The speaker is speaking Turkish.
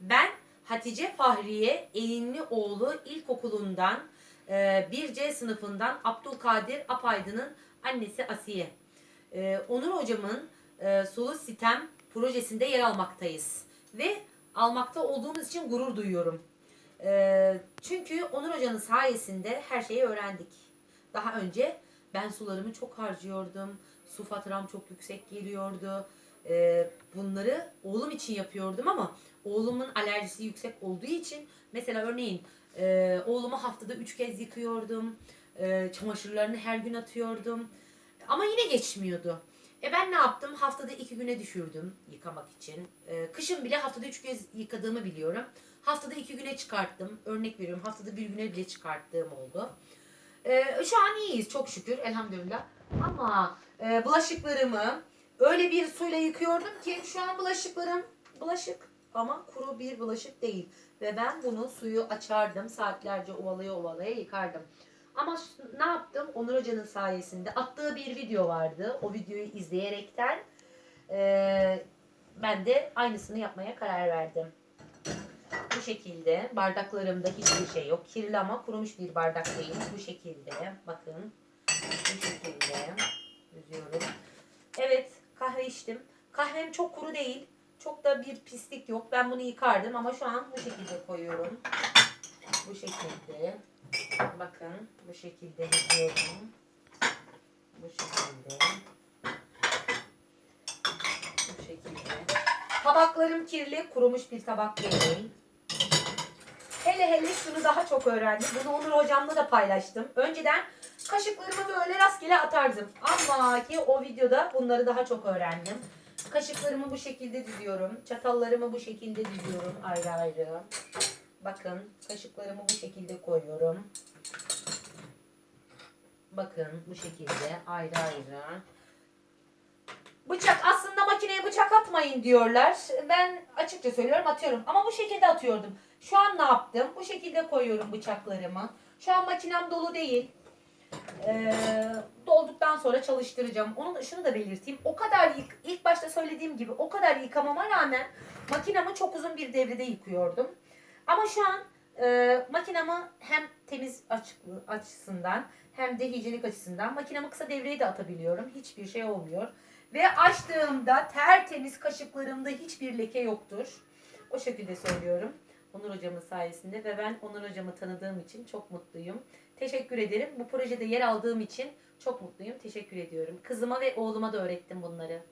Ben Hatice Fahriye Eğinlioğlu İlkokulu'ndan e, 1C sınıfından Abdülkadir Apaydın'ın annesi Asiye. E, Onur hocamın e, Sulu Sitem projesinde yer almaktayız. Ve almakta olduğumuz için gurur duyuyorum. E, çünkü Onur hocanın sayesinde her şeyi öğrendik. Daha önce ben sularımı çok harcıyordum. Su faturam çok yüksek geliyordu. E, bunları oğlum için yapıyordum ama oğlumun alerjisi yüksek olduğu için mesela örneğin e, oğlumu haftada üç kez yıkıyordum. E, çamaşırlarını her gün atıyordum. Ama yine geçmiyordu. E ben ne yaptım? Haftada iki güne düşürdüm yıkamak için. E, kışın bile haftada üç kez yıkadığımı biliyorum. Haftada iki güne çıkarttım. Örnek veriyorum haftada bir güne bile çıkarttığım oldu. E, şu an iyiyiz çok şükür elhamdülillah. Ama e, bulaşıklarımı öyle bir suyla yıkıyordum ki şu an bulaşıklarım bulaşık ama kuru bir bulaşık değil. Ve ben bunu suyu açardım saatlerce ovalaya ovalaya yıkardım. Ama ne yaptım? Onur Hoca'nın sayesinde attığı bir video vardı. O videoyu izleyerekten eee, ben de aynısını yapmaya karar verdim. Bu şekilde bardaklarımda hiçbir şey yok. Kirli ama kurumuş bir bardak değil. Bu şekilde bakın. Bu şekilde kahve içtim. Kahvem çok kuru değil. Çok da bir pislik yok. Ben bunu yıkardım ama şu an bu şekilde koyuyorum. Bu şekilde. Bakın bu şekilde yapıyorum. Bu şekilde. Bu şekilde. Tabaklarım kirli, kurumuş bir tabak değil. Hele hele şunu daha çok öğrendim. Bunu Onur hocamla da paylaştım. Önceden kaşıklarımı böyle rastgele atardım. Ama ki o videoda bunları daha çok öğrendim. Kaşıklarımı bu şekilde diziyorum. Çatallarımı bu şekilde diziyorum ayrı ayrı. Bakın kaşıklarımı bu şekilde koyuyorum. Bakın bu şekilde ayrı ayrı. Bıçak makineye bıçak atmayın diyorlar. Ben açıkça söylüyorum atıyorum. Ama bu şekilde atıyordum. Şu an ne yaptım? Bu şekilde koyuyorum bıçaklarımı. Şu an makinem dolu değil. Ee, dolduktan sonra çalıştıracağım. Onu da, şunu da belirteyim. O kadar yık, ilk başta söylediğim gibi o kadar yıkamama rağmen makinamı çok uzun bir devrede yıkıyordum. Ama şu an e, makinamı hem temiz açısından hem de hijyenik açısından makinamı kısa devreye de atabiliyorum. Hiçbir şey olmuyor. Ve açtığımda tertemiz kaşıklarımda hiçbir leke yoktur. O şekilde söylüyorum. Onur hocamın sayesinde ve ben Onur hocamı tanıdığım için çok mutluyum. Teşekkür ederim. Bu projede yer aldığım için çok mutluyum. Teşekkür ediyorum. Kızıma ve oğluma da öğrettim bunları.